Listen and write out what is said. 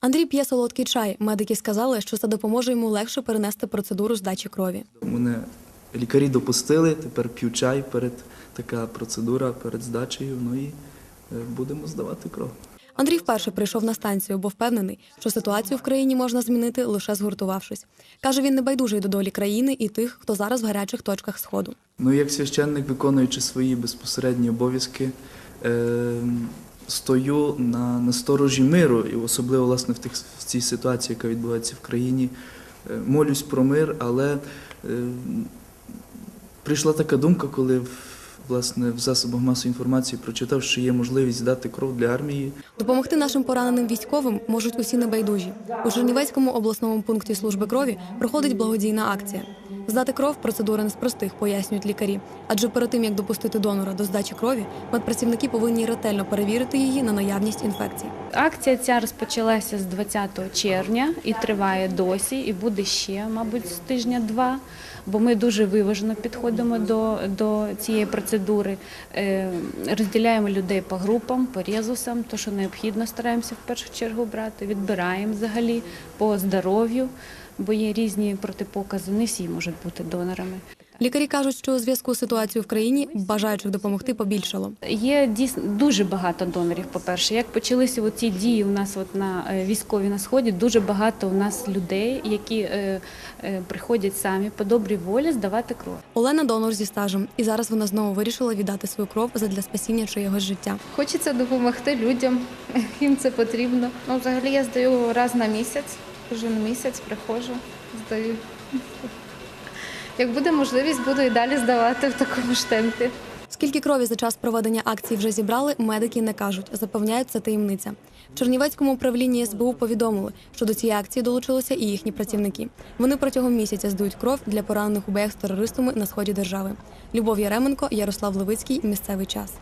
Андрій п'є солодкий чай. Медики сказали, що це допоможе йому легше перенести процедуру здачі крові. Мене лікарі допустили, тепер п'ю чай перед така процедура перед здачею. Ну і е, будемо здавати кров. Андрій вперше прийшов на станцію, бо впевнений, що ситуацію в країні можна змінити лише згуртувавшись. Каже, він не байдужий до долі країни і тих, хто зараз в гарячих точках сходу. Ну, як священник, виконуючи свої безпосередні обов'язки, е, стою на, на сторожі миру, і особливо власне в, тих, в цій ситуації, яка відбувається в країні. Е, молюсь про мир, але е, прийшла така думка, коли в- власне в засобах масової інформації прочитав, що є можливість здати кров для армії. Допомогти нашим пораненим військовим можуть усі небайдужі. У Чернівецькому обласному пункті служби крові проходить благодійна акція. Здати кров процедура не з простих, пояснюють лікарі. Адже перед тим як допустити донора до здачі крові, медпрацівники повинні ретельно перевірити її на наявність інфекцій. Акція ця розпочалася з 20 червня і триває досі, і буде ще, мабуть, з тижня два. Бо ми дуже виважено підходимо до, до цієї процедури. Е, розділяємо людей по групам, по резусам, то що необхідно, стараємося в першу чергу брати. Відбираємо взагалі по здоров'ю, бо є різні протипокази. Не всі можуть бути донорами. Лікарі кажуть, що у зв'язку з ситуацією в країні бажаючих допомогти побільшало. Є дійсно дуже багато донорів. По-перше, як почалися ці дії у нас от на е, військові на сході, дуже багато у нас людей, які е, е, приходять самі по добрій волі здавати кров. Олена донор зі стажем, і зараз вона знову вирішила віддати свою кров задля спасіння чиєгось життя. Хочеться допомогти людям, їм це потрібно. Ну, взагалі я здаю раз на місяць, кожен місяць приходжу, здаю. Як буде можливість, буду і далі здавати в такому ж темпі. Скільки крові за час проведення акції вже зібрали, медики не кажуть, запевняють, це таємниця. В Чернівецькому управлінні СБУ повідомили, що до цієї акції долучилися і їхні працівники. Вони протягом місяця здають кров для поранених у боях з терористами на сході держави. Любов Яременко, Ярослав Левицький. Місцевий час.